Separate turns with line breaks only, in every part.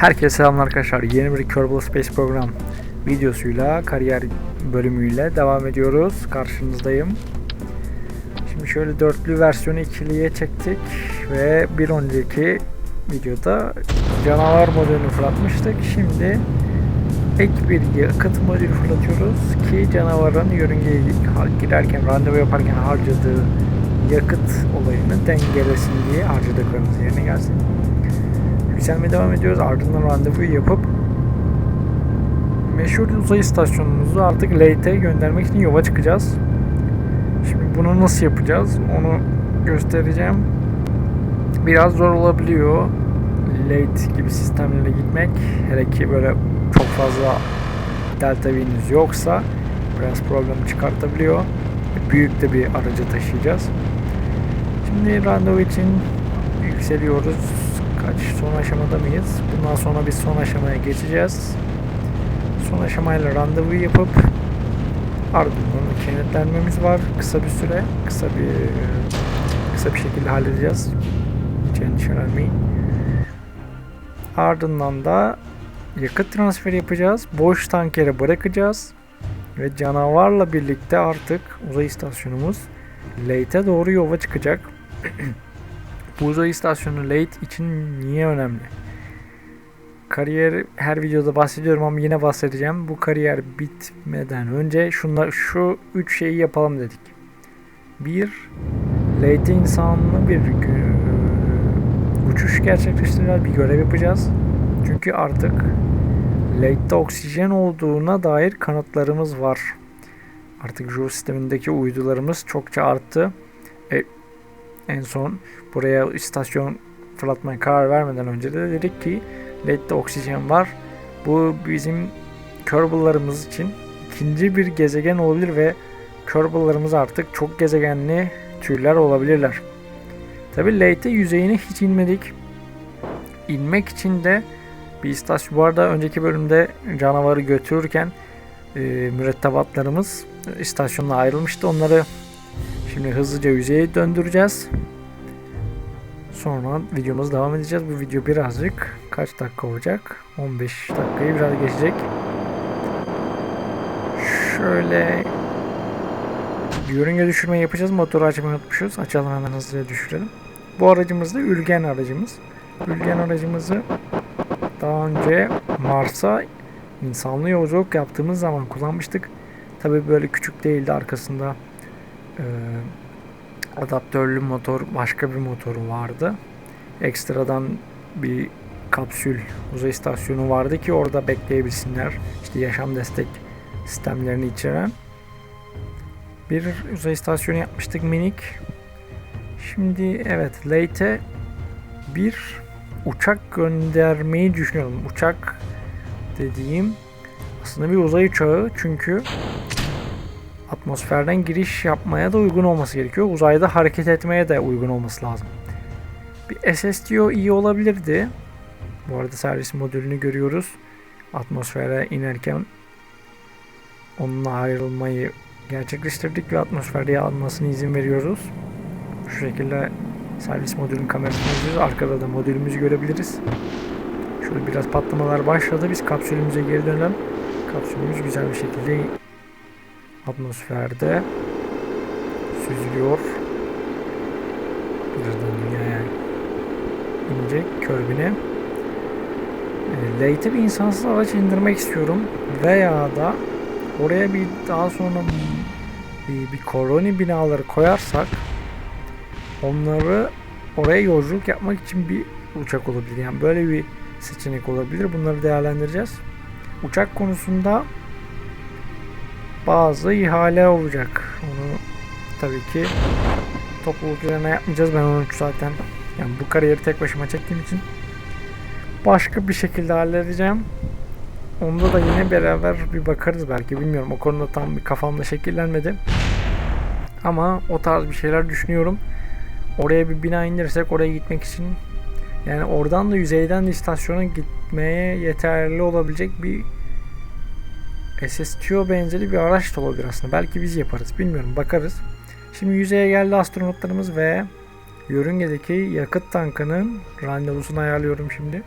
Herkese selamlar arkadaşlar. Yeni bir Kerbal Space Program videosuyla, kariyer bölümüyle devam ediyoruz. Karşınızdayım. Şimdi şöyle dörtlü versiyonu ikiliye çektik ve bir önceki videoda canavar modülünü fırlatmıştık. Şimdi ek bir yakıt modülü fırlatıyoruz ki canavarın yörüngeye girerken, randevu yaparken harcadığı yakıt olayını dengelesin diye harcadıklarımız yerine gelsin. Yükselmeye devam ediyoruz. Ardından randevuyu yapıp meşhur uzay istasyonumuzu artık Late'e göndermek için yola çıkacağız. Şimdi bunu nasıl yapacağız onu göstereceğim. Biraz zor olabiliyor. Late gibi sistemlere gitmek. Hele ki böyle çok fazla delta V'niz yoksa biraz problem çıkartabiliyor. Büyük de bir aracı taşıyacağız. Şimdi randevu için yükseliyoruz. Kaç son aşamada mıyız? Bundan sonra biz son aşamaya geçeceğiz. Son aşamayla randevu yapıp ardından kenetlenmemiz var. Kısa bir süre, kısa bir kısa bir şekilde halledeceğiz. Hiç endişelenmeyin. Ardından da yakıt transferi yapacağız. Boş tankere bırakacağız. Ve canavarla birlikte artık uzay istasyonumuz Late'e doğru yola çıkacak. Bu uzay istasyonu Late için niye önemli? Kariyer her videoda bahsediyorum ama yine bahsedeceğim. Bu kariyer bitmeden önce şunlar şu üç şeyi yapalım dedik. Bir, Late insanlı bir gö- uçuş gerçekleştireceğiz, bir görev yapacağız. Çünkü artık Late'de oksijen olduğuna dair kanıtlarımız var. Artık Joule sistemindeki uydularımız çokça arttı. E, en son buraya istasyon fırlatmaya karar vermeden önce de dedik ki LED'de oksijen var. Bu bizim Kerbal'larımız için ikinci bir gezegen olabilir ve Kerbal'larımız artık çok gezegenli türler olabilirler. Tabi Late'e yüzeyine hiç inmedik. İnmek için de bir istasyon. Bu arada önceki bölümde canavarı götürürken e, mürettebatlarımız istasyonla ayrılmıştı. Onları şimdi hızlıca yüzeye döndüreceğiz. Sonra videomuz devam edeceğiz. Bu video birazcık kaç dakika olacak? 15 dakikayı biraz geçecek. Şöyle yörünge düşürme yapacağız. Motoru açmayı unutmuşuz. Açalım hemen hızlıca düşürelim. Bu aracımız da Ülgen aracımız. Ülgen aracımızı daha önce Mars'a insanlı yolculuk yaptığımız zaman kullanmıştık. Tabi böyle küçük değildi arkasında e, adaptörlü motor başka bir motoru vardı. Ekstradan bir kapsül uzay istasyonu vardı ki orada bekleyebilsinler. İşte yaşam destek sistemlerini içeren bir uzay istasyonu yapmıştık minik. Şimdi evet Late'e bir uçak göndermeyi düşünüyorum. Uçak dediğim aslında bir uzay uçağı çünkü atmosferden giriş yapmaya da uygun olması gerekiyor. Uzayda hareket etmeye de uygun olması lazım. Bir SSTO iyi olabilirdi. Bu arada servis modülünü görüyoruz. Atmosfere inerken onunla ayrılmayı gerçekleştirdik ve atmosferde almasına izin veriyoruz. Şu şekilde servis modülün kamerasını izliyoruz. Arkada da modülümüzü görebiliriz. Şöyle biraz patlamalar başladı. Biz kapsülümüze geri dönelim. Kapsülümüz güzel bir şekilde atmosferde süzülüyor. Birazdan dünyaya inecek körbüne. E, Late'e bir insansız araç indirmek istiyorum. Veya da oraya bir daha sonra bir, bir koloni binaları koyarsak onları oraya yolculuk yapmak için bir uçak olabilir. Yani böyle bir seçenek olabilir. Bunları değerlendireceğiz. Uçak konusunda bazı ihale olacak. Onu tabii ki topluluk üzerine yapmayacağız. Ben onu zaten yani bu kariyeri tek başıma çektiğim için başka bir şekilde halledeceğim. Onda da yine beraber bir bakarız belki bilmiyorum. O konuda tam bir kafamda şekillenmedi. Ama o tarz bir şeyler düşünüyorum. Oraya bir bina indirirsek oraya gitmek için yani oradan da yüzeyden de istasyona gitmeye yeterli olabilecek bir SSTO benzeri bir araç da olabilir aslında. Belki biz yaparız. Bilmiyorum. Bakarız. Şimdi yüzeye geldi astronotlarımız ve yörüngedeki yakıt tankının randevusunu ayarlıyorum şimdi.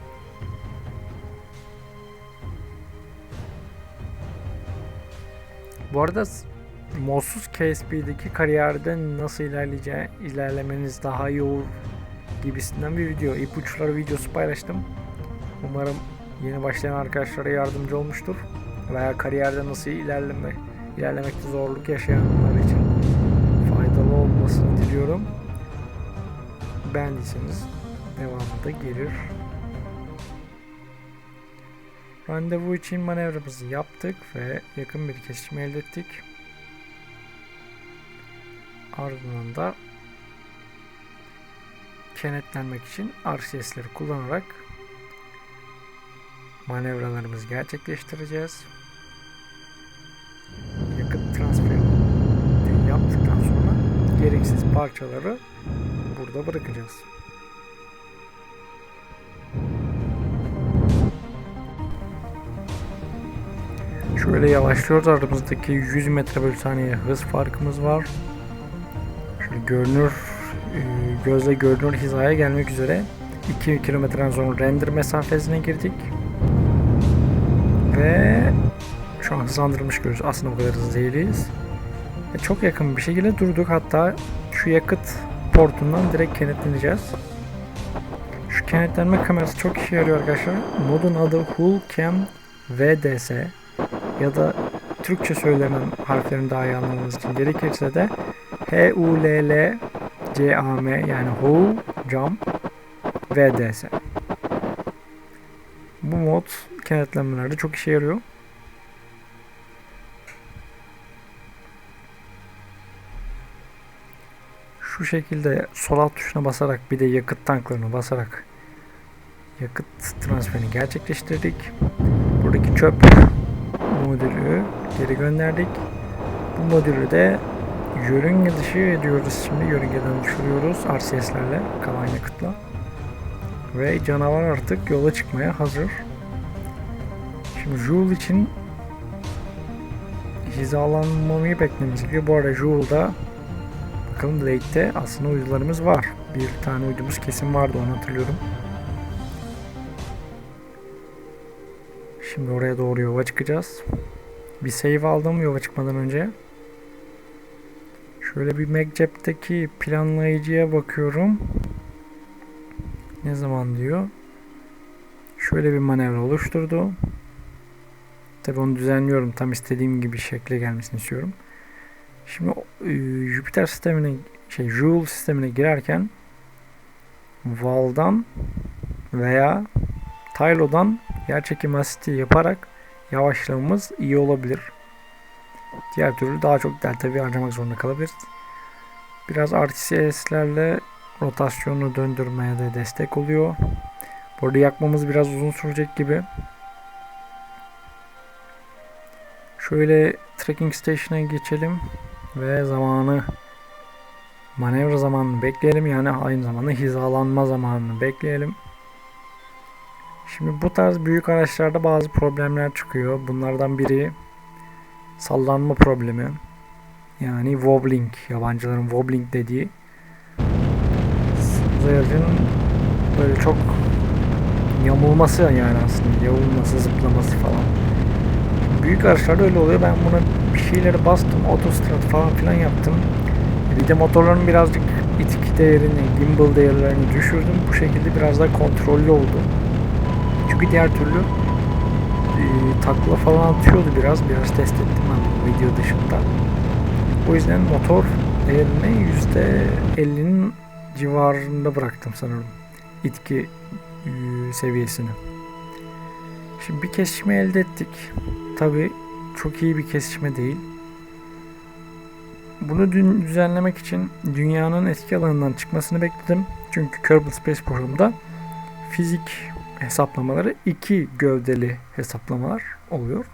Bu arada Mossuz KSP'deki kariyerde nasıl ilerleyeceği, ilerlemeniz daha iyi olur gibisinden bir video, ipuçları videosu paylaştım. Umarım yeni başlayan arkadaşlara yardımcı olmuştur. Veya kariyerde nasıl ilerleme, ilerlemekte zorluk yaşayanlar için faydalı olmasını diliyorum. Beğendiyseniz devamı da gelir. Randevu için manevramızı yaptık ve yakın bir kesişme elde ettik. Ardından da kenetlenmek için RCS'leri kullanarak manevralarımızı gerçekleştireceğiz. Transferini yaptıktan sonra gereksiz parçaları burada bırakacağız. Şöyle yavaşlıyoruz. Aramızdaki 100 metre bölü saniye hız farkımız var. Şöyle görünür, e, gözle görünür hizaya gelmek üzere 2 kilometreden sonra render mesafesine girdik. Ve şu an hızlandırılmış görüyoruz. Aslında o kadar hızlı değiliz. Ve çok yakın bir şekilde durduk. Hatta şu yakıt portundan direkt kenetleneceğiz. Şu kenetlenme kamerası çok işe yarıyor arkadaşlar. Modun adı Hulcam VDS ya da Türkçe söylenen harflerini daha iyi anlamamız için gerekirse de H U L L C A M yani Hul Cam VDS. Bu mod kenetlenmelerde çok işe yarıyor. Şu şekilde sol alt tuşuna basarak bir de yakıt tanklarına basarak yakıt transferini gerçekleştirdik. Buradaki çöp modülü geri gönderdik. Bu modülü de yörünge dışı ediyoruz şimdi. Yörüngeden düşürüyoruz RCS'lerle kalan yakıtla. Ve canavar artık yola çıkmaya hazır. Şimdi Joule için hizalanmayı beklememiz gerekiyor. Bu arada Joule'da bakalım Lake'de aslında uydularımız var. Bir tane uydumuz kesin vardı onu hatırlıyorum. Şimdi oraya doğru yola çıkacağız. Bir save aldım yola çıkmadan önce. Şöyle bir MacJap'teki planlayıcıya bakıyorum. Ne zaman diyor. Şöyle bir manevra oluşturdu. Tabi onu düzenliyorum. Tam istediğim gibi şekle gelmesini istiyorum. Şimdi e, Jüpiter sistemine şey Joule sistemine girerken Val'dan veya Tylo'dan yerçekim asiti yaparak yavaşlamamız iyi olabilir. Diğer türlü daha çok delta V harcamak zorunda kalabiliriz. Biraz RTCS'lerle rotasyonu döndürmeye de destek oluyor. Burada yakmamız biraz uzun sürecek gibi. Şöyle tracking station'a geçelim ve zamanı manevra zamanını bekleyelim yani aynı zamanda hizalanma zamanını bekleyelim. Şimdi bu tarz büyük araçlarda bazı problemler çıkıyor. Bunlardan biri sallanma problemi. Yani wobbling, yabancıların wobbling dediği. Aracının böyle çok yamulması yani aslında. Yamulması, zıplaması falan. Büyük araçlarda öyle oluyor. Ben buna bir şeyleri bastım. Autostrad falan filan yaptım. Bir de motorların birazcık itik değerini, gimbal değerlerini düşürdüm. Bu şekilde biraz daha kontrollü oldu. Çünkü diğer türlü e, takla falan atıyordu biraz. Biraz test ettim ben bu video dışında. O yüzden motor değerini %50'nin civarında bıraktım sanırım. İtki e, seviyesini. Şimdi bir kesişme elde ettik. Tabi çok iyi bir kesişme değil. Bunu dün düzenlemek için dünyanın etki alanından çıkmasını bekledim. Çünkü Kerbal Space Program'da fizik hesaplamaları iki gövdeli hesaplamalar oluyor.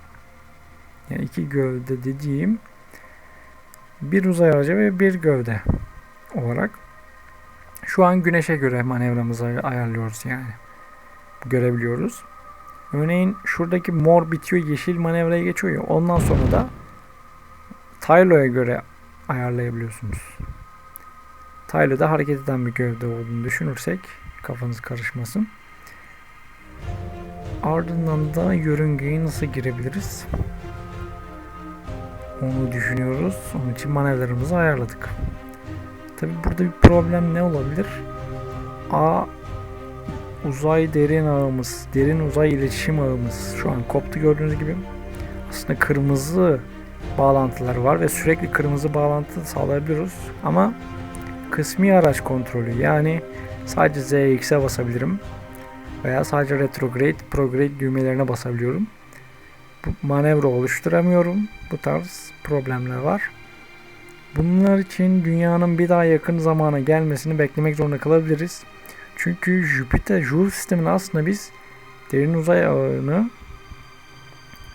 Yani iki gövde dediğim bir uzay aracı ve bir gövde olarak şu an güneşe göre manevramızı ayarlıyoruz yani. Görebiliyoruz. Örneğin şuradaki mor bitiyor yeşil manevraya geçiyor ya ondan sonra da Tylo'ya göre ayarlayabiliyorsunuz. Tylo'da hareket eden bir gövde olduğunu düşünürsek kafanız karışmasın. Ardından da yörüngeye nasıl girebiliriz? Onu düşünüyoruz. Onun için manevralarımızı ayarladık. Tabi burada bir problem ne olabilir? A uzay derin ağımız, derin uzay iletişim ağımız şu an koptu gördüğünüz gibi. Aslında kırmızı bağlantılar var ve sürekli kırmızı bağlantı sağlayabiliyoruz. Ama kısmi araç kontrolü yani sadece ZX'e basabilirim veya sadece retrograde, prograde düğmelerine basabiliyorum. Bu manevra oluşturamıyorum. Bu tarz problemler var. Bunlar için dünyanın bir daha yakın zamana gelmesini beklemek zorunda kalabiliriz. Çünkü Jüpiter, Joule sistemini aslında biz derin uzay ağını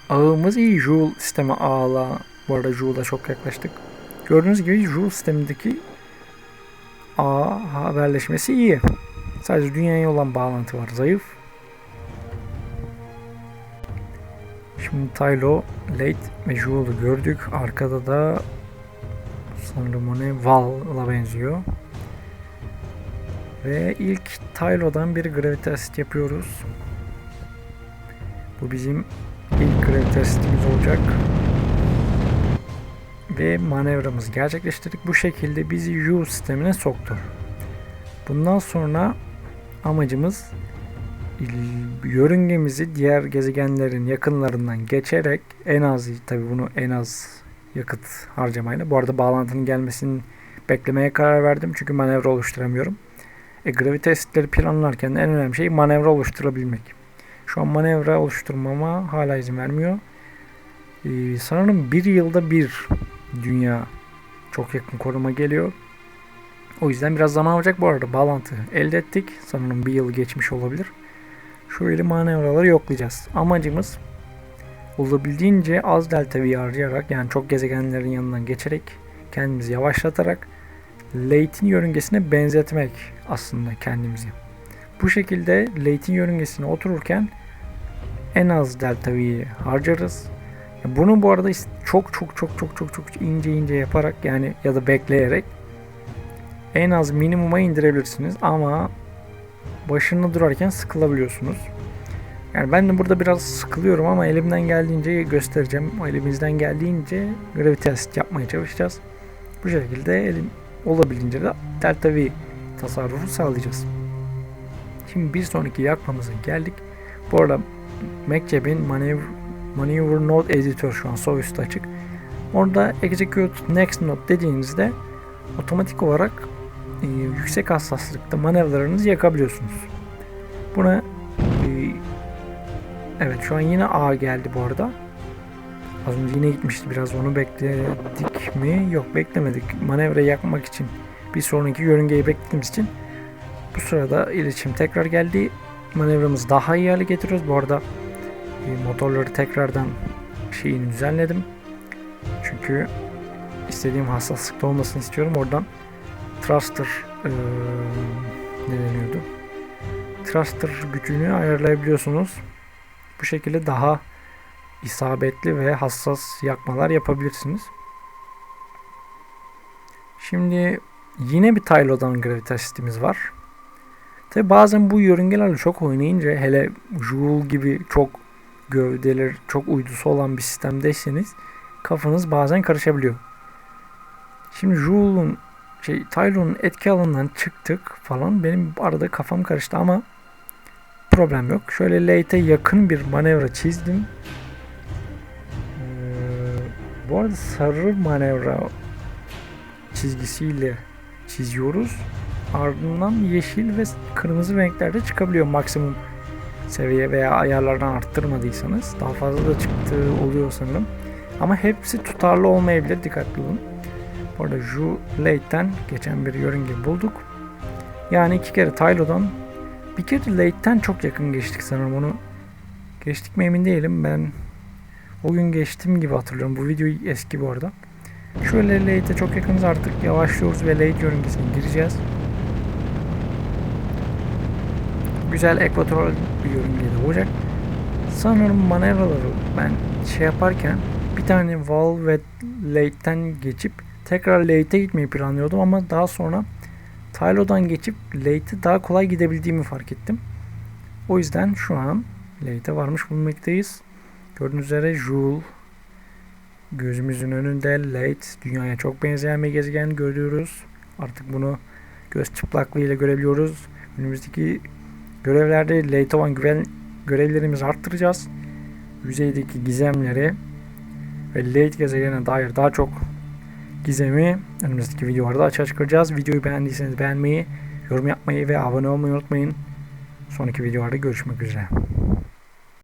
ağımız iyi Joule sistemi ağla bu arada Joule'a çok yaklaştık. Gördüğünüz gibi Joule sistemindeki ağ haberleşmesi iyi. Sadece dünyaya olan bağlantı var zayıf. Şimdi Tylo, Late ve Joule'u gördük. Arkada da sanırım o ne Val'la benziyor. Ve ilk Tylo'dan bir gravity assist yapıyoruz. Bu bizim ilk gravity assistimiz olacak. Ve manevramızı gerçekleştirdik. Bu şekilde bizi U sistemine soktu. Bundan sonra amacımız yörüngemizi diğer gezegenlerin yakınlarından geçerek en az tabi bunu en az yakıt harcamayla bu arada bağlantının gelmesini beklemeye karar verdim çünkü manevra oluşturamıyorum. E, gravite testleri planlarken en önemli şey manevra oluşturabilmek. Şu an manevra oluşturmama hala izin vermiyor. Ee, sanırım bir yılda bir dünya çok yakın koruma geliyor. O yüzden biraz zaman alacak bu arada bağlantı elde ettik. Sanırım bir yıl geçmiş olabilir. Şöyle manevraları yoklayacağız. Amacımız olabildiğince az delta V harcayarak yani çok gezegenlerin yanından geçerek kendimizi yavaşlatarak Late'in yörüngesine benzetmek aslında kendimizi. Bu şekilde Late'in yörüngesine otururken en az delta V'yi harcarız. Bunu bu arada çok çok çok çok çok çok ince ince yaparak yani ya da bekleyerek en az minimuma indirebilirsiniz ama başında durarken sıkılabiliyorsunuz. Yani ben de burada biraz sıkılıyorum ama elimden geldiğince göstereceğim. Elimizden geldiğince gravity assist yapmaya çalışacağız. Bu şekilde elim olabildiğince de delta V tasarrufu sağlayacağız. Şimdi bir sonraki yakmamıza geldik. Bu arada MacCab'in Maneuver, Maneuver Node Editor şu an sol üstte açık. Orada Execute Next Node dediğinizde otomatik olarak e, yüksek hassaslıkta manevralarınızı yakabiliyorsunuz. Buna e, evet şu an yine A geldi bu arada. Az önce yine gitmişti biraz onu bekledik mi? Yok beklemedik. Manevra yakmak için bir sonraki yörüngeyi beklediğimiz için bu sırada iletişim tekrar geldi. Manevramızı daha iyi hale getiriyoruz. Bu arada e, motorları tekrardan şeyini düzenledim. Çünkü istediğim hassaslıkta olmasını istiyorum. Oradan thruster e, ne deniyordu? Thruster gücünü ayarlayabiliyorsunuz. Bu şekilde daha isabetli ve hassas yakmalar yapabilirsiniz. Şimdi yine bir Tylo'dan gravitastimiz var. Tabi bazen bu yörüngelerle çok oynayınca hele Joule gibi çok gövdeler, çok uydusu olan bir sistemdeyseniz kafanız bazen karışabiliyor. Şimdi Joule'un şey Tylo'nun etki alanından çıktık falan benim arada kafam karıştı ama problem yok. Şöyle late'e yakın bir manevra çizdim. Bu arada sarı manevra çizgisiyle çiziyoruz. Ardından yeşil ve kırmızı renklerde çıkabiliyor maksimum seviye veya ayarlardan arttırmadıysanız. Daha fazla da çıktığı oluyor sanırım. Ama hepsi tutarlı olmayabilir. Dikkatli olun. Bu arada Ju Late'den geçen bir yörünge bulduk. Yani iki kere Tylo'dan bir kere Late'den çok yakın geçtik sanırım onu. Geçtik mi emin değilim. Ben o gün geçtim gibi hatırlıyorum. Bu video eski bu arada. Şöyle late'e çok yakınız artık yavaşlıyoruz ve late yörüngesine gireceğiz. Güzel ekvatoral bir yörüngede olacak. Sanırım manevraları ben şey yaparken bir tane valve ve late'ten geçip tekrar late'e gitmeyi planlıyordum ama daha sonra Tylo'dan geçip late'e daha kolay gidebildiğimi fark ettim. O yüzden şu an late'e varmış bulunmaktayız. Gördüğünüz üzere Joule gözümüzün önünde Late dünyaya çok benzeyen bir gezegen görüyoruz. Artık bunu göz çıplaklığıyla görebiliyoruz. Önümüzdeki görevlerde Late olan güven görevlerimizi arttıracağız. Yüzeydeki gizemleri ve Late gezegenine dair daha çok gizemi önümüzdeki videolarda açığa çıkaracağız. Videoyu beğendiyseniz beğenmeyi, yorum yapmayı ve abone olmayı unutmayın. Sonraki videolarda görüşmek üzere.